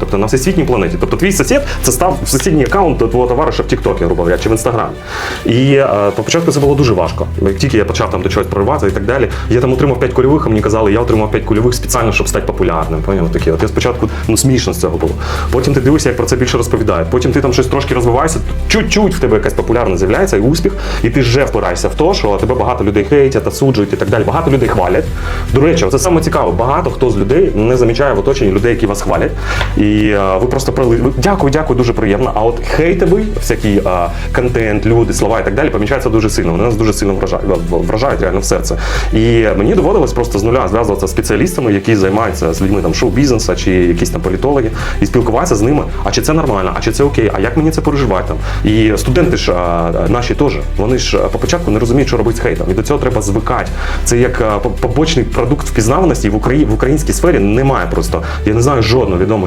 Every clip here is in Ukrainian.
тобто на всесвітній планеті. Тобто твій сусід це став сусідній аккаунт твого товариша в Тіктокі, грубо говоря, чи в інстаграмі. І е, по початку це було дуже важко. Як тільки я почав там до чогось прориватися і так далі, я там отримав 5 кульових, а мені казали, я отримав 5 кульових спеціально, щоб стати популярним. Поняв? Такі. От я спочатку ну смішно з цього було. Потім ти дивишся, як про це більше розповідають. Потім ти там щось трошки розвиваєшся, чуть-чуть в тебе якась популярність з'являється і успіх, і ти вже впираєшся в те, що тебе багато людей хейтять, осуджують і так далі. Багато людей хвалять. До речі, це саме цікаво. Багато хто з людей не замічає в оточенні людей, які вас хвалять. І ви просто прили... Дякую, дякую, дуже приємно. А от хейтовий, всякий контент, люди, слова і так далі, помічаються дуже сильно. Вони нас дуже сильно вражають, вражають реально в серце. І мені доводилось просто з нуля зв'язуватися з спеціалістами, які займаються з людьми там шоу-бізнесу чи якісь там політологи, і спілкуватися з ними. А чи це нормально, а чи це окей, а як мені це переживати там? І студенти ж наші теж, вони ж початку не розуміють, що робити з хейтом. І до цього треба звикати. Це як побочний продукт впізнаваності в Україні в українській сфері немає просто. Я не знаю жодну відому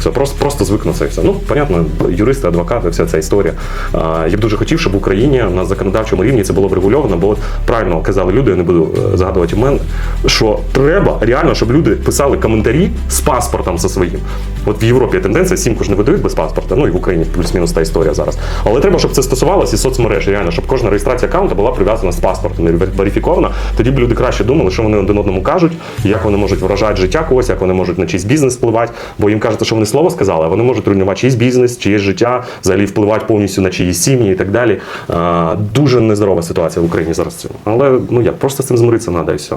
Все, просто, просто звикнутися і все. Ну, понятно, юристи, адвокати, вся ця історія. Я б дуже хотів, щоб в Україні на законодавчому рівні це було врегульовано, бо правильно казали люди, я не буду е, згадувати імен, що треба реально, щоб люди писали коментарі з паспортом за своїм. От в Європі є тенденція, сімку ж не видають без паспорта, ну і в Україні плюс-мінус та історія зараз. Але треба, щоб це стосувалося і соцмереж, реально, щоб кожна реєстрація аккаунта була прив'язана з паспортом верифікована. Тоді б люди краще думали, що вони один одному кажуть, як вони можуть вражати життя когось, як вони можуть на чийсь бізнес впливати. Бо їм кажуть, що вони слово сказали, вони можуть руйнувати чийсь бізнес, чиєсь життя, взагалі впливати повністю на чиїсь сім'ї і так далі. Дуже нездорова ситуація в Україні зараз. Але ну як просто з цим змиритися треба і все.